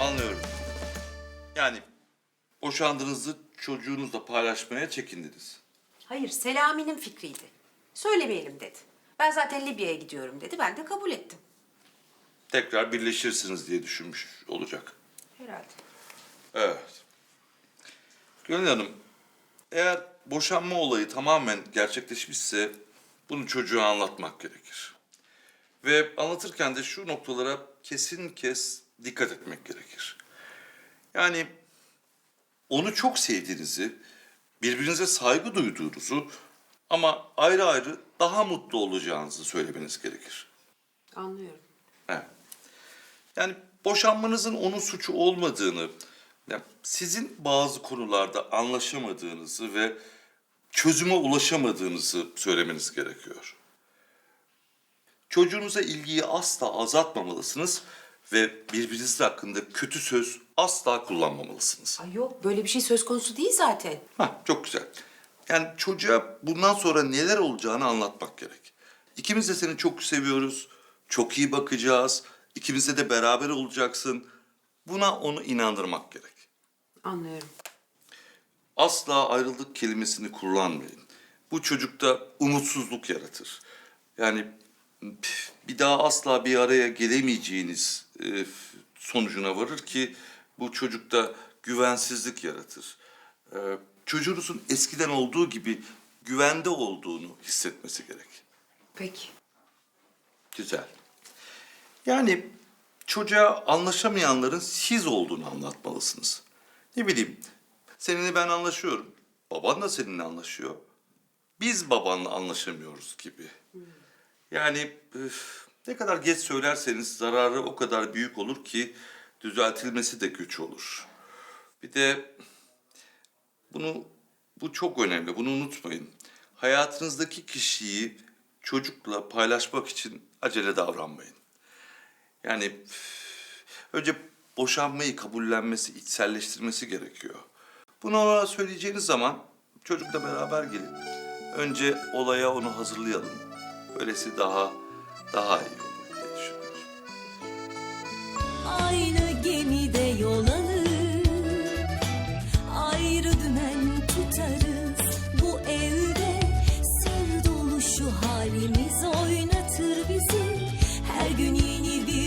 Anlıyorum. Yani boşandığınızı çocuğunuzla paylaşmaya çekindiniz. Hayır, Selami'nin fikriydi. Söylemeyelim dedi. Ben zaten Libya'ya gidiyorum dedi. Ben de kabul ettim. Tekrar birleşirsiniz diye düşünmüş olacak. Herhalde. Evet. Gönül Hanım, eğer boşanma olayı tamamen gerçekleşmişse bunu çocuğa anlatmak gerekir. Ve anlatırken de şu noktalara kesin kes dikkat etmek gerekir. Yani onu çok sevdiğinizi, birbirinize saygı duyduğunuzu ama ayrı ayrı daha mutlu olacağınızı söylemeniz gerekir. Anlıyorum. Evet. Yani boşanmanızın onun suçu olmadığını, yani sizin bazı konularda anlaşamadığınızı ve çözüme ulaşamadığınızı söylemeniz gerekiyor. Çocuğunuza ilgiyi asla azaltmamalısınız ve birbiriniz hakkında kötü söz asla kullanmamalısınız. Ay yok, böyle bir şey söz konusu değil zaten. Hah, çok güzel. Yani çocuğa bundan sonra neler olacağını anlatmak gerek. İkimiz de seni çok seviyoruz, çok iyi bakacağız, ikimize de beraber olacaksın. Buna onu inandırmak gerek. Anlıyorum. Asla ayrılık kelimesini kullanmayın. Bu çocukta umutsuzluk yaratır. Yani püf, bir daha asla bir araya gelemeyeceğiniz e, sonucuna varır ki bu çocukta güvensizlik yaratır. E, çocuğunuzun eskiden olduğu gibi güvende olduğunu hissetmesi gerek. Peki. Güzel. Yani çocuğa anlaşamayanların siz olduğunu anlatmalısınız. Ne bileyim, seninle ben anlaşıyorum. Baban da seninle anlaşıyor. Biz babanla anlaşamıyoruz gibi. Yani üf, ne kadar geç söylerseniz zararı o kadar büyük olur ki düzeltilmesi de güç olur. Bir de bunu bu çok önemli. Bunu unutmayın. Hayatınızdaki kişiyi çocukla paylaşmak için acele davranmayın. Yani önce boşanmayı kabullenmesi, içselleştirmesi gerekiyor. Bunu ona söyleyeceğiniz zaman çocukla beraber gelin. Önce olaya onu hazırlayalım. Öylesi daha daha iyi olur diye düşünüyorum. Aynı gemide yol alır, ayrı dümen tutarız bu evde. Sır şu halimiz oynatır bizi, her gün yeni bir